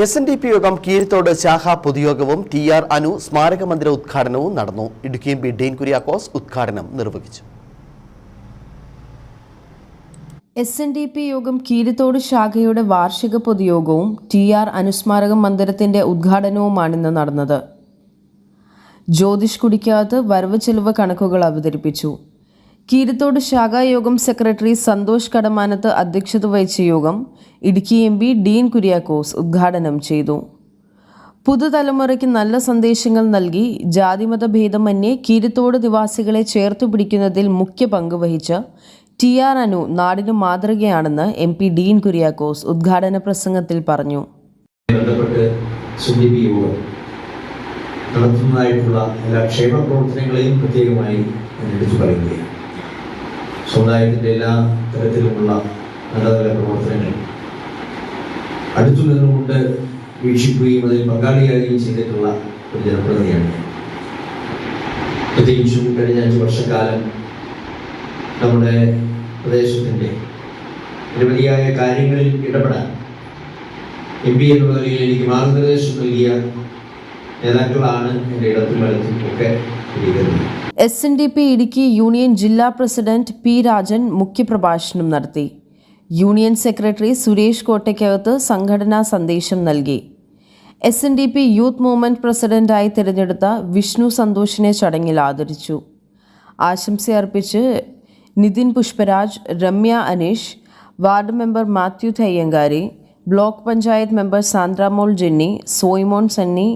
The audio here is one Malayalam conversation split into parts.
എസ് എൻ ഡി പി യോഗം കീരിത്തോട് ശാഖാ പൊതുയോഗവും ടി ആർ അനു സ്മാരക മന്ദിര ഉദ്ഘാടനവും നടന്നു. ഇടുക്കി എം പി ഡീൻ കുര്യാക്കോസ് ഉദ്ഘാടനം നിർവഹിച്ചു. എസ് എൻ ഡി പി യോഗം കീരിത്തോട് ശാഖയുടെ വാർഷിക പൊതുയോഗവും ടി ആർ അനുസ്മാരക മന്ദിരത്തിന്റെ ഉദ്ഘാടനവുമാണ് ഇന്ന് നടന്നത്. ജ്യോതിഷ് കുടിക്കാത്ത് വരവ് ചെലവ് കണക്കുകൾ അവതരിപ്പിച്ചു. കീരിത്തോട് ശാഖായോഗം സെക്രട്ടറി സന്തോഷ് കടമാനത്ത് അധ്യക്ഷത വഹിച്ച യോഗം ഇടുക്കി എം പി ഡീൻ കുര്യാക്കോസ് ഉദ്ഘാടനം ചെയ്തു. പുതുതലമുറയ്ക്ക് നല്ല സന്ദേശങ്ങൾ നൽകി ജാതിമത ഭേദമന്യേ കീരത്തോട് നിവാസികളെ ചേർത്തു പിടിക്കുന്നതിൽ മുഖ്യ പങ്ക് വഹിച്ച ടി ആർ അനു നാടിന് മാതൃകയാണെന്ന് എം പി ഡീൻ കുര്യാക്കോസ് ഉദ്ഘാടന പ്രസംഗത്തിൽ പറഞ്ഞു. നടത്തുന്നതായിട്ടുള്ള എല്ലാ ക്ഷേമ പ്രവർത്തനങ്ങളെയും പ്രത്യേകമായി എടുത്തു പറയുകയാണ്. സമുദായത്തിന്റെ എല്ലാ തരത്തിലുമുള്ള നല്ല നല്ല പ്രവർത്തനങ്ങൾ അടുത്തു നിന്നുകൊണ്ട് വീക്ഷിക്കുകയും അതിൽ പങ്കാളിയാകുകയും ചെയ്തിട്ടുള്ള ഒരു ജനപ്രതിനിധിയാണ്. പ്രത്യേകിച്ചും കഴിഞ്ഞ അഞ്ച് വർഷക്കാലം നമ്മുടെ പ്രദേശത്തിന്റെ നിരവധിയായ കാര്യങ്ങളിൽ ഇടപെടാൻ എം പി എന്നുള്ള നിലയിൽ എനിക്ക് മാർഗനിർദ്ദേശം നൽകിയ നേതാക്കളാണ് എന്റെ ഇടത്തും ഒക്കെ ഇരിക്കുന്നത്. S N D P Idukki union ജില്ലാ പ്രസിഡന്റ് പി രാജൻ മുഖ്യപ്രഭാഷണം നടത്തി. യൂണിയൻ സെക്രട്ടറി സുരേഷ് കോട്ടയ്ക്കകത്ത് സംഘടനാ സന്ദേശം നൽകി. S N D P youth movement പ്രസിഡന്റായി തിരഞ്ഞെടുത്ത വിഷ്ണു സന്തോഷിനെ ചടങ്ങിൽ ആദരിച്ചു. ആശംസയർപ്പിച്ച് Nithin Pushparaj Ramya Aneesh ward member Mathew Thayyankari block panchayat member Sandramol Jenny Soymon Sunny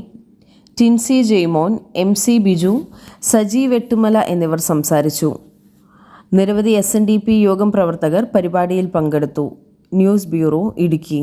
Tincy Jaimon M C Biju Saji Vettumala എന്നിവർ സംസാരിച്ചു. നിരവധി എസ് യോഗം പ്രവർത്തകർ പരിപാടിയിൽ പങ്കെടുത്തു. News bureau Idukki.